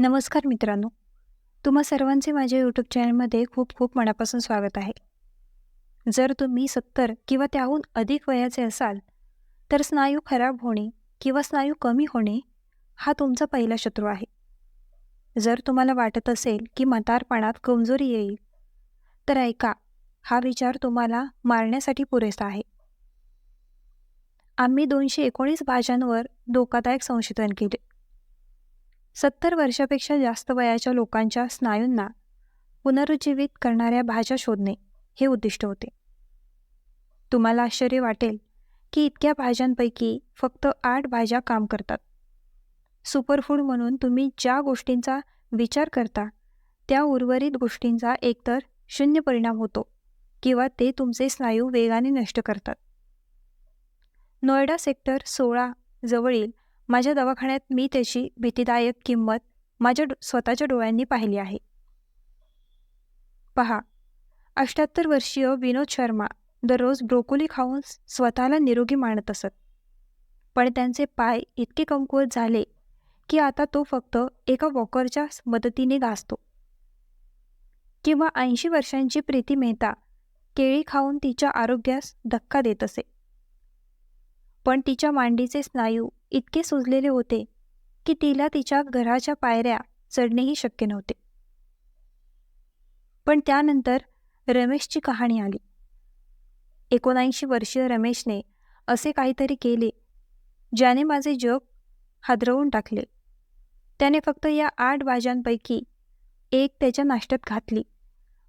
नमस्कार मित्रांनो. तुम्हा सर्वांचे माझ्या यूट्यूब चॅनलमध्ये खूप खूप मनापासून स्वागत आहे. जर तुम्ही सत्तर किंवा त्याहून अधिक वयाचे असाल तर स्नायू खराब होणे किंवा स्नायू कमी होणे हा तुमचा पहिला शत्रू आहे. जर तुम्हाला वाटत असेल की म्हातारपणात कमजोरी येईल तर ऐका हा विचार तुम्हाला मारण्यासाठी पुरेसा आहे. आम्ही दोनशे एकोणीस भाज्यांवर धोकादायक संशोधन केले. सत्तर वर्षापेक्षा जास्त वयाच्या लोकांच्या स्नायूंना पुनरुज्जीवित करणाऱ्या भाज्या शोधणे हे उद्दिष्ट होते. तुम्हाला आश्चर्य वाटेल की इतक्या भाज्यांपैकी फक्त आठ भाज्या काम करतात. सुपरफूड म्हणून तुम्ही ज्या गोष्टींचा विचार करता त्या उर्वरित गोष्टींचा एकतर शून्य परिणाम होतो किंवा ते तुमचे स्नायू वेगाने नष्ट करतात. नोएडा सेक्टर सोळा जवळील माझ्या दवाखान्यात मी त्याची भीतीदायक किंमत माझ्या डो स्वतःच्या डोळ्यांनी पाहिली आहे. पहा अष्ट्याहत्तर वर्षीय विनोद शर्मा दररोज ब्रोकोली खाऊन स्वतःला निरोगी मानत असत. पण त्यांचे पाय इतके कमकुवत झाले की आता तो फक्त एका वॉकरच्या मदतीने गाजतो. किंवा ऐंशी वर्षांची प्रीती मेहता केळी खाऊन तिच्या आरोग्यास धक्का देत असे. पण तिच्या मांडीचे स्नायू इतके सुजलेले होते की तिला तिच्या घराच्या पायऱ्या चढणेही शक्य नव्हते. पण त्यानंतर रमेशची कहाणी आली. एकोणऐंशी वर्षीय रमेशने असे काहीतरी केले ज्याने माझे जग हादरवून टाकले. त्याने फक्त या आठ बाज्यांपैकी एक त्याच्या नाश्त्यात घातली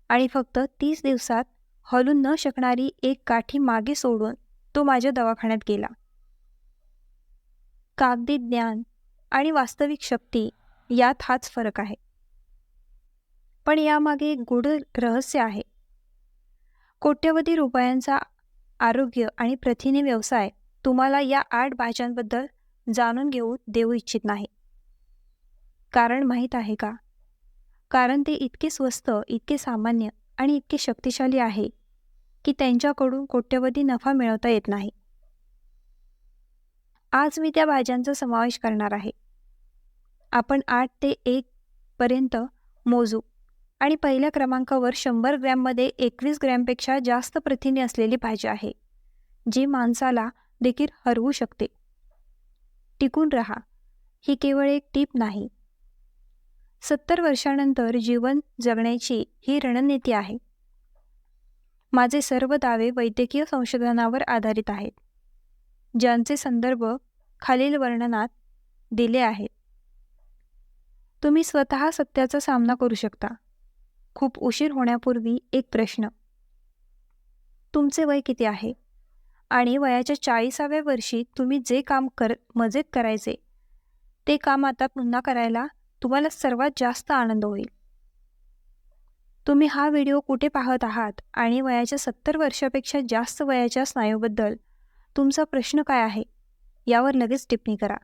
आणि फक्त तीस दिवसात हलू न शकणारी एक काठी मागे सोडून तो माझ्या दवाखान्यात गेला. कागदी ज्ञान आणि वास्तविक शक्ती यात हाच फरक आहे. पण यामागे एक गूढ रहस्य आहे. कोट्यवधी रुपयांचा आरोग्य आणि प्रथिने व्यवसाय तुम्हाला या आठ भाज्यांबद्दल जाणून घेऊ देऊ इच्छित नाही. कारण माहीत आहे का? कारण ते इतके स्वस्त इतके सामान्य आणि इतके शक्तिशाली आहे की त्यांच्याकडून कोट्यवधी नफा मिळवता येत नाही. आज मी त्या भाज्यांचा समावेश करणार आहे. आपण आठ ते एक पर्यंत मोजू. आणि पहिल्या क्रमांकावर शंभर ग्रॅममध्ये एकवीस ग्रॅमपेक्षा जास्त प्रथिने असलेली भाजी आहे जी माणसाला देखील हरवू शकते. टिकून रहा. ही केवळ एक टीप नाही. सत्तर वर्षानंतर जीवन जगण्याची ही रणनीती आहे. माझे सर्व दावे वैद्यकीय संशोधनावर आधारित आहेत. ज्यांचे संदर्भ खालील वर्णनात दिले आहेत. तुम्ही स्वतः सत्याचा सामना करू शकता. खूप उशीर होण्यापूर्वी एक प्रश्न. तुमचे वय किती आहे? आणि वयाच्या चाळीसाव्या वर्षी तुम्ही जे काम कर मजेत करायचे ते काम आता पुन्हा करायला तुम्हाला सर्वात जास्त आनंद होईल. तुम्ही हा व्हिडिओ कुठे पाहत आहात आणि वयाच्या सत्तर वर्षापेक्षा जास्त वयाच्या स्नायूबद्दल तुमचा प्रश्न काय आहे? यावर लगेच टिप्पणी करा.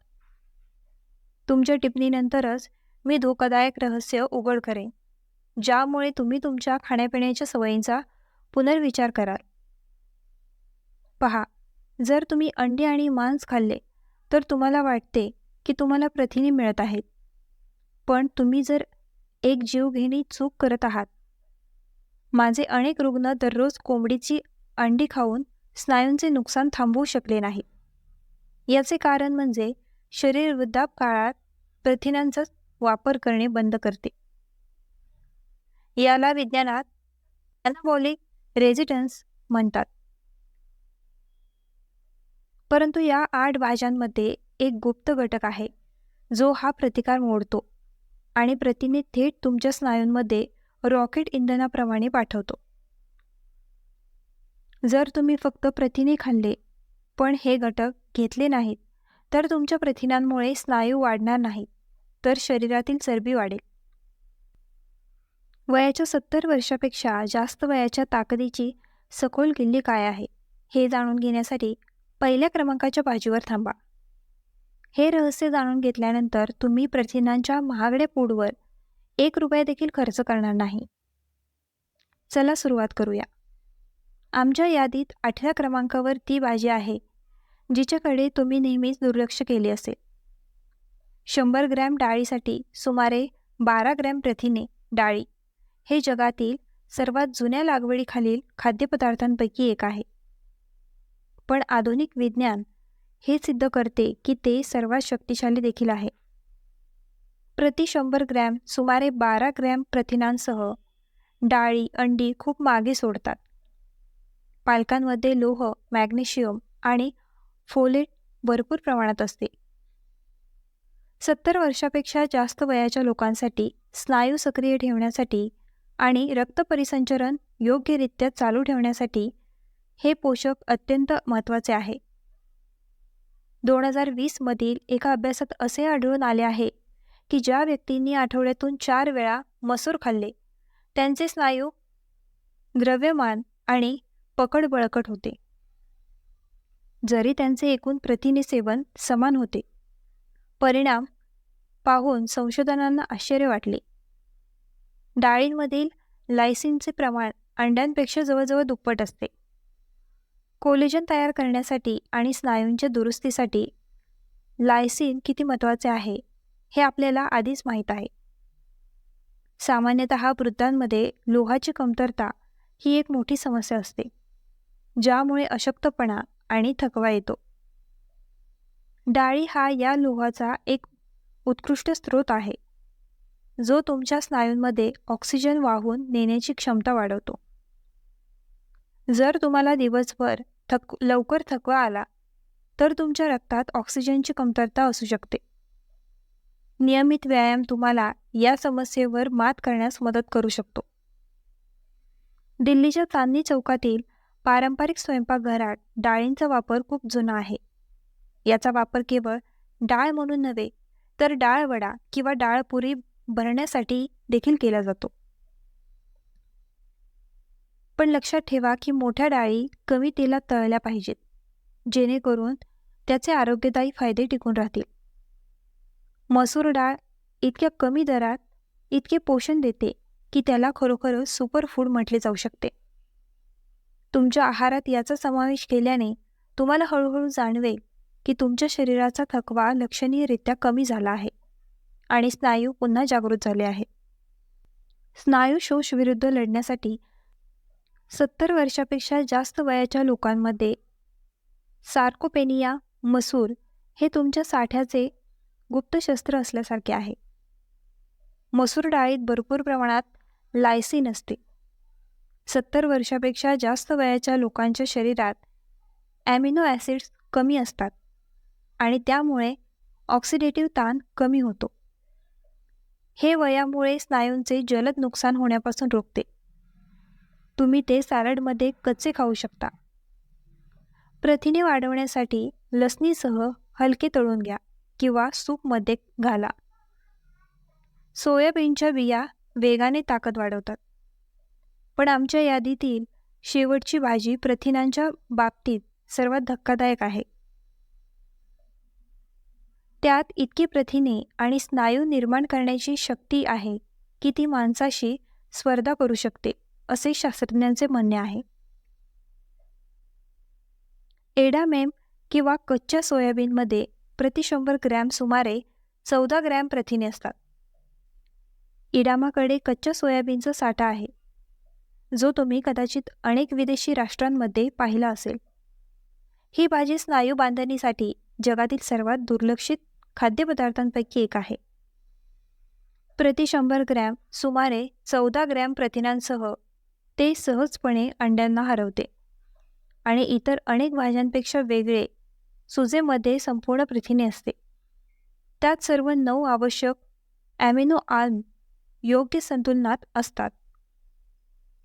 तुमच्या टिप्पणीनंतरच मी धोकादायक रहस्य उघड करेन ज्यामुळे तुम्ही तुमच्या खाण्यापिण्याच्या सवयींचा पुनर्विचार कराल. पहा जर तुम्ही अंडी आणि मांस खाल्ले तर तुम्हाला वाटते की तुम्हाला प्रथिने मिळत आहेत. पण तुम्ही जर एक जीवघेणी चूक करत आहात माझे अनेक रुग्ण दररोज कोंबडीची अंडी खाऊन स्नायूंचे नुकसान थांबवू शकले नाही. याचे कारण म्हणजे शरीर वृद्धाप काळात प्रथिनांचा वापर करणे बंद करते. याला विज्ञानात अनाबॉलिक रेझिटन्स म्हणतात. परंतु या आठ भाज्यांमध्ये एक गुप्त घटक आहे जो हा प्रतिकार मोडतो आणि प्रथिने थेट तुमच्या स्नायूंमध्ये रॉकेट इंधनाप्रमाणे पाठवतो. जर तुम्ही फक्त प्रथिने खाल्ले पण हे घटक घेतले नाहीत तर तुमच्या प्रथिनांमुळे स्नायू वाढणार नाहीत तर शरीरातील चरबी वाढेल. वयाच्या सत्तर वर्षापेक्षा जास्त वयाच्या ताकदीची सखोल किल्ली काय आहे हे जाणून घेण्यासाठी पहिल्या क्रमांकाच्या बाजूवर थांबा. हे रहस्य जाणून घेतल्यानंतर तुम्ही प्रथिनांच्या महागड्या पूडवर एक रुपया देखील खर्च करणार नाही. चला सुरुवात करूया. आमच्या यादीत आठव्या क्रमांकावर ती भाजी आहे जिच्याकडे तुम्ही नेहमीच दुर्लक्ष केले असेल. शंभर ग्रॅम डाळीसाठी सुमारे बारा ग्रॅम प्रथिने डाळी हे जगातील सर्वात जुन्या लागवडीखालील खाद्यपदार्थांपैकी एक आहे. पण आधुनिक विज्ञान हे सिद्ध करते की ते सर्वात शक्तिशाली देखील आहे. प्रति शंभर ग्रॅम सुमारे बारा ग्रॅम प्रथिनांसह डाळी अंडी खूप मागे सोडतात. पालकांमध्ये लोह मॅग्नेशियम आणि फोलेट भरपूर प्रमाणात असते. सत्तर वर्षापेक्षा जास्त वयाच्या लोकांसाठी स्नायू सक्रिय ठेवण्यासाठी आणि रक्तपरिसंचरण योग्यरित्या चालू ठेवण्यासाठी हे पोषक अत्यंत महत्त्वाचे आहे. दोन हजार वीसमधील एका अभ्यासात असे आढळून आले आहे की ज्या व्यक्तींनी आठवड्यातून चार वेळा मसूर खाल्ले त्यांचे स्नायू द्रव्यमान आणि पकड बळकट होते. जरी त्यांचे एकूण प्रथिने सेवन समान होते परिणाम पाहून संशोधनांना आश्चर्य वाटले. डाळींमधील लायसिनचे प्रमाण अंड्यांपेक्षा जवळजवळ दुप्पट असते. कोलेजन तयार करण्यासाठी आणि स्नायूंच्या दुरुस्तीसाठी लायसिन किती महत्त्वाचे आहे हे आपल्याला आधीच माहीत आहे. सामान्यतः वृद्धांमध्ये लोहाची कमतरता ही एक मोठी समस्या असते. ज्यामुळे अशक्तपणा आणि थकवा येतो. डाळी हा या लोहाचा एक उत्कृष्ट स्रोत आहे जो तुमच्या स्नायूंमध्ये ऑक्सिजन वाहून नेण्याची क्षमता वाढवतो. जर तुम्हाला दिवसभर थक लवकर थकवा आला तर तुमच्या रक्तात ऑक्सिजनची कमतरता असू शकते. नियमित व्यायाम तुम्हाला या समस्येवर मात करण्यास मदत करू शकतो. दिल्लीच्या चांदणी चौकातील पारंपरिक स्वयंपाकघरात डाळींचा वापर खूप जुना आहे. याचा वापर केवळ डाळ म्हणून नव्हे तर डाळ वडा किंवा डाळ पुरी भरण्यासाठी देखील केला जातो. पण लक्षात ठेवा की मोठ्या डाळी कमी तेलात तळल्या पाहिजेत जेणेकरून त्याचे आरोग्यदायी फायदे टिकून राहतील. मसूर डाळ इतक्या कमी दरात इतके पोषण देते की त्याला खरोखरच सुपर फूड म्हटले जाऊ शकते. तुमच्या आहारात याचा समावेश केल्याने तुम्हाला हळूहळू जाणवेल की तुमच्या शरीराचा थकवा लक्षणीयरित्या कमी झाला आहे आणि स्नायू पुन्हा जागृत झाले आहेत स्नायू शोष विरुद्ध लढण्यासाठी सत्तर वर्षापेक्षा जास्त वयाच्या लोकांमध्ये सार्कोपेनिया मसूर हे तुमच्या साठ्याचे गुप्त शस्त्र असल्यासारखे आहे. मसूर डाळीत भरपूर प्रमाणात लायसिन असते. सत्तर वर्षापेक्षा जास्त वयाच्या लोकांच्या शरीरात ॲमिनो ॲसिड्स कमी असतात आणि त्यामुळे ऑक्सिडेटिव्ह ताण कमी होतो. हे वयामुळे स्नायूंचे जलद नुकसान होण्यापासून रोखते. तुम्ही ते सॅलडमध्ये कच्चे खाऊ शकता. प्रथिने वाढवण्यासाठी लसणीसह हलके तळून घ्या किंवा सूपमध्ये घाला. सोयाबीनच्या बिया वेगाने ताकद वाढवतात. पण आमच्या यादीतील शेवटची भाजी प्रथिनांच्या बाबतीत सर्वात धक्कादायक आहे. त्यात इतकी प्रथिने आणि स्नायू निर्माण करण्याची शक्ती आहे की ती माणसाशी स्पर्धा करू शकते असे शास्त्रज्ञांचे म्हणणे आहे. एडामेम किंवा कच्च्या सोयाबीनमध्ये प्रति शंभर ग्रॅम सुमारे चौदा ग्रॅम प्रथिने असतात. इडामाकडे कच्च्या सोयाबीनचा साठा आहे. जो तुम्ही कदाचित अनेक विदेशी राष्ट्रांमध्ये पाहिला असेल. ही भाजी स्नायू बांधणीसाठी जगातील सर्वात दुर्लक्षित खाद्यपदार्थांपैकी एक आहे. प्रति शंभर ग्रॅम सुमारे चौदा ग्रॅम प्रथिनांसह ते सहजपणे अंड्यांना हरवते आणि इतर अनेक भाज्यांपेक्षा वेगळे सुजेमध्ये संपूर्ण प्रथिने असते. त्यात सर्व नऊ आवश्यक ॲमिनो आल्म योग्य संतुलनात असतात.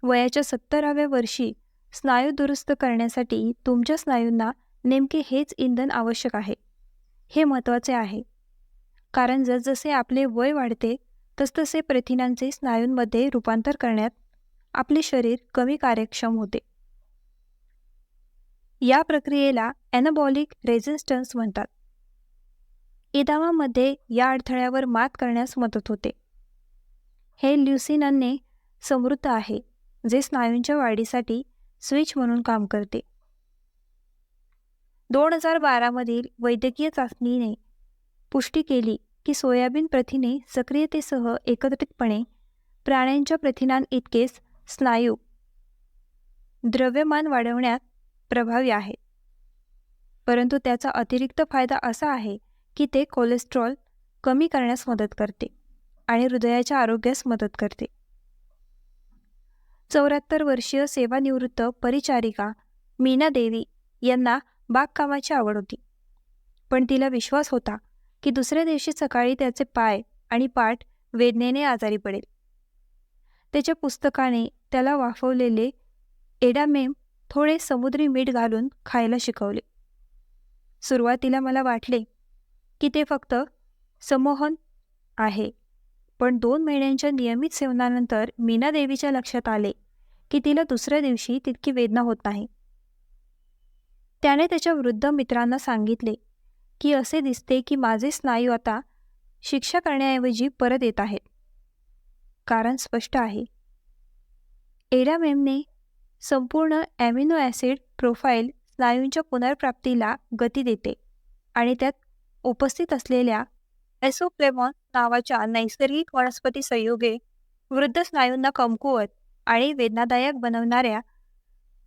वयाच्या सत्तराव्या वर्षी स्नायू दुरुस्त करण्यासाठी तुमच्या स्नायूंना नेमके हेच इंधन आवश्यक आहे. हे महत्त्वाचे आहे. कारण जसजसे आपले वय वाढते तसतसे प्रथिनांचे स्नायूंमध्ये रूपांतर करण्यात आपले शरीर कमी कार्यक्षम होते. या प्रक्रियेला ॲनाबॉलिक रेझिस्टन्स म्हणतात. इदामामध्ये या अडथळ्यावर मात करण्यास मदत होते. हे ल्युसिनने समृद्ध आहे. जे स्नायूंच्या वाढीसाठी स्विच म्हणून काम करते. दोन हजार बारामधील वैद्यकीय चाचणीने पुष्टी केली की सोयाबीन प्रथिने सक्रियतेसह एकत्रितपणे प्राण्यांच्या प्रथिनांइतकेच स्नायू द्रव्यमान वाढवण्यात प्रभावी आहेत. परंतु त्याचा अतिरिक्त फायदा असा आहे की ते कोलेस्ट्रॉल कमी करण्यास मदत करते आणि हृदयाच्या आरोग्यास मदत करते. चौऱ्याहत्तर वर्षीय सेवानिवृत्त परिचारिका मीना देवी यांना बागकामाची आवड होती. पण तिला विश्वास होता की दुसऱ्या दिवशी सकाळी त्याचे पाय आणि पाठ वेदनेने आजारी पडेल. त्याच्या पुस्तकाने त्याला वाफवलेले एडामेम थोडे समुद्री मीठ घालून खायला शिकवले. सुरुवातीला मला वाटले की ते फक्त समोहन आहे पण दोन महिन्यांच्या नियमित सेवनानंतर मीना देवीच्या लक्षात आले की तिला दुसऱ्या दिवशी तितकी वेदना होत नाही. त्याने त्याच्या वृद्ध मित्रांना सांगितले की असे दिसते की माझे स्नायू आता शिक्षा करण्याऐवजी परत येत आहेत. कारण स्पष्ट आहे. एडामेमने संपूर्ण ॲमिनो ॲसिड प्रोफाईल स्नायूंच्या पुनर्प्राप्तीला गती देते आणि त्यात उपस्थित असलेल्या एसोप्लेमॉन नावाच्या नैसर्गिक वनस्पती संयोगे वृद्ध स्नायूंना कमकुवत आणि वेदनादायक बनवणाऱ्या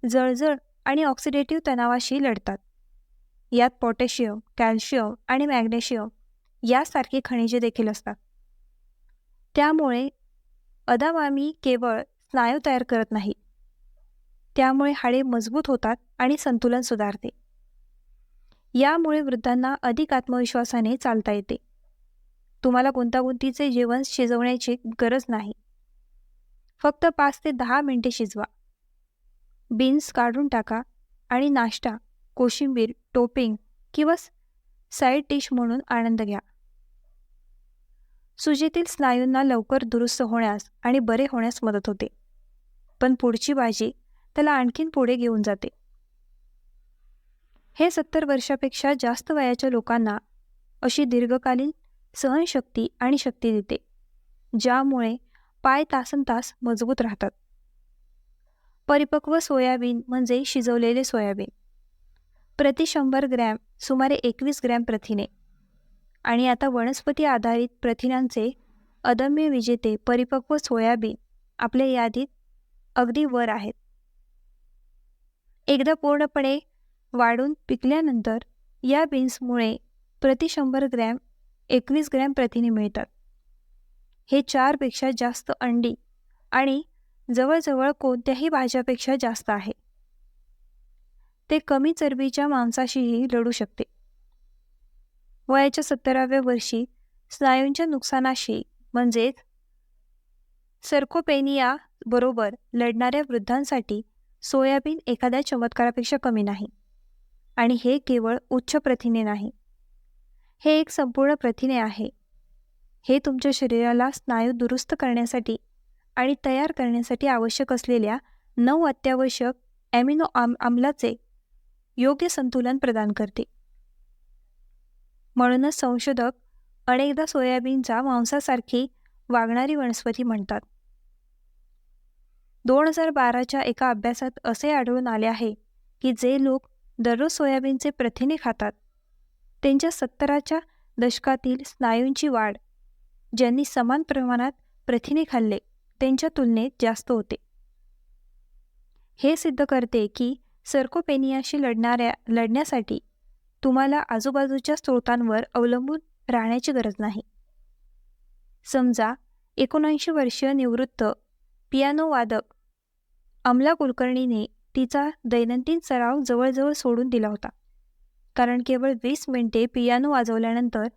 जळजळ आणि ऑक्सिडेटिव्ह तणावाशी लढतात. यात पोटॅशियम कॅल्शियम आणि मॅग्नेशियम यासारखी खनिजे देखील असतात. त्यामुळे अदावामी केवळ स्नायू तयार करत नाही. त्यामुळे हाडे मजबूत होतात आणि संतुलन सुधारते. यामुळे वृद्धांना अधिक आत्मविश्वासाने चालता येते. तुम्हाला गुंतागुंतीचे जेवण शिजवण्याची गरज नाही. फक्त पाच ते दहा मिनिटे शिजवा. बीन्स काढून टाका आणि नाश्ता कोशिंबीर टोपिंग किंवा साईड डिश म्हणून आनंद घ्या. सुजेतील स्नायूंना लवकर दुरुस्त होण्यास आणि बरे होण्यास मदत होते. पण पुढची भाजी त्याला आणखीन पुढे घेऊन जाते. हे सत्तर वर्षापेक्षा जास्त वयाच्या लोकांना अशी दीर्घकालीन सहनशक्ती आणि शक्ती देते ज्यामुळे पाय तासन तास मजबूत राहतात. परिपक्व सोयाबीन म्हणजे शिजवलेले सोयाबीन. प्रति शंभर ग्रॅम सुमारे एकवीस ग्रॅम प्रथिने. आणि आता वनस्पती आधारित प्रथिनांचे अदम्य विजेते परिपक्व सोयाबीन आपल्या यादीत अगदी वर आहेत. एकदा पूर्णपणे वाढून पिकल्यानंतर या बीन्समुळे प्रति शंभर ग्रॅम एकवीस ग्रॅम प्रथिने मिळतात. हे चारपेक्षा जास्त अंडी आणि जवळजवळ कोणत्याही भाज्यापेक्षा जास्त आहे. ते कमी चरबीच्या मांसाशीही लढू शकते. वयाच्या सत्तराव्या वर्षी स्नायूंच्या नुकसानाशी म्हणजेच सर्कोपेनिया बरोबर लढणाऱ्या वृद्धांसाठी सोयाबीन एखाद्या चमत्कारापेक्षा कमी नाही आणि हे केवळ उच्च प्रथिने नाही. हे एक संपूर्ण प्रथिने आहे. हे तुमच्या शरीराला स्नायू दुरुस्त करण्यासाठी आणि तयार करण्यासाठी आवश्यक असलेल्या नऊ अत्यावश्यक ॲमिनो आम आम्लाचे योग्य संतुलन प्रदान करते. म्हणूनच संशोधक अनेकदा सोयाबीनचा मांसासारखी वागणारी वनस्पती म्हणतात. दोन हजार बाराच्या एका अभ्यासात असे आढळून आले आहे की जे लोक दररोज सोयाबीनचे प्रथिने खातात त्यांच्या सत्तराच्या दशकातील स्नायूंची वाढ ज्यांनी समान प्रमाणात प्रथिने खाल्ले त्यांच्या तुलनेत जास्त होते. हे सिद्ध करते की सर्कोपेनियाशी लढणाऱ्या लढण्यासाठी तुम्हाला आजूबाजूच्या स्रोतांवर अवलंबून राहण्याची गरज नाही. समजा एकोणऐंशी वर्षीय निवृत्त पियानो वादक अमला कुलकर्णीने तिचा दैनंदिन सराव जवळजवळ सोडून दिला होता कारण केवळ वीस मिनिटे पियानो वाजवल्यानंतर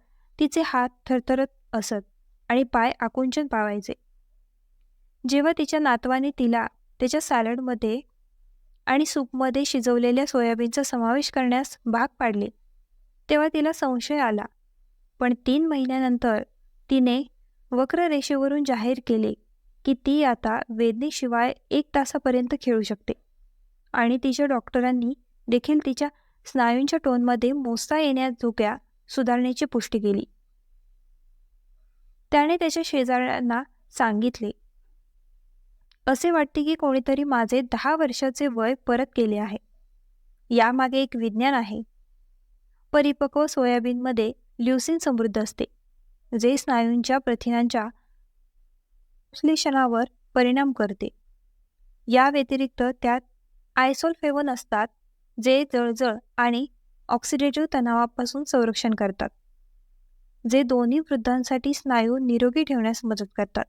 तिचे हात थरथरत असत. आणि पाय आकुंचन पावायचे. जेव्हा तिच्या नातवाने तिला त्याच्या सॅलडमध्ये आणि सूपमध्ये शिजवलेल्या सोयाबीनचा समावेश करण्यास भाग पाडले तेव्हा तिला संशय आला. पण तीन महिन्यानंतर तिने वक्र रेषेवरून जाहीर केले की ती आता वेदनेशिवाय एक तासापर्यंत खेळू शकते आणि तिच्या डॉक्टरांनी देखील तिच्या स्नायूंच्या टोनमध्ये मोजता येण्याजोग्या सुधारणेची पुष्टी केली. त्याने त्याच्या शेजाऱ्यांना सांगितले असे वाटते की कोणीतरी माझे दहा वर्षाचे वय परत केले आहे. यामागे एक विज्ञान आहे. परिपक्व सोयाबीनमध्ये ल्युसिन समृद्ध असते जे स्नायूंच्या प्रथिनांच्या विश्लेषणावर परिणाम करते. या व्यतिरिक्त त्यात आयसोल्फेवन असतात जे जळजळ आणि ऑक्सिडेटिव्ह तणावापासून संरक्षण करतात. जे दोन्ही वृद्धांसाठी स्नायू निरोगी ठेवण्यास मदत करतात.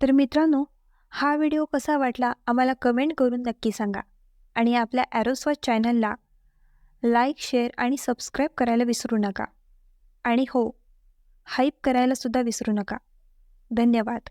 तर मित्रांनो हा व्हिडिओ कसा वाटला आम्हाला कमेंट करून नक्की सांगा आणि आपल्या ॲरोस्वॉच चॅनलला लाईक शेअर आणि सबस्क्राईब करायला विसरू नका. आणि हो हाईप करायला सुद्धा विसरू नका. धन्यवाद.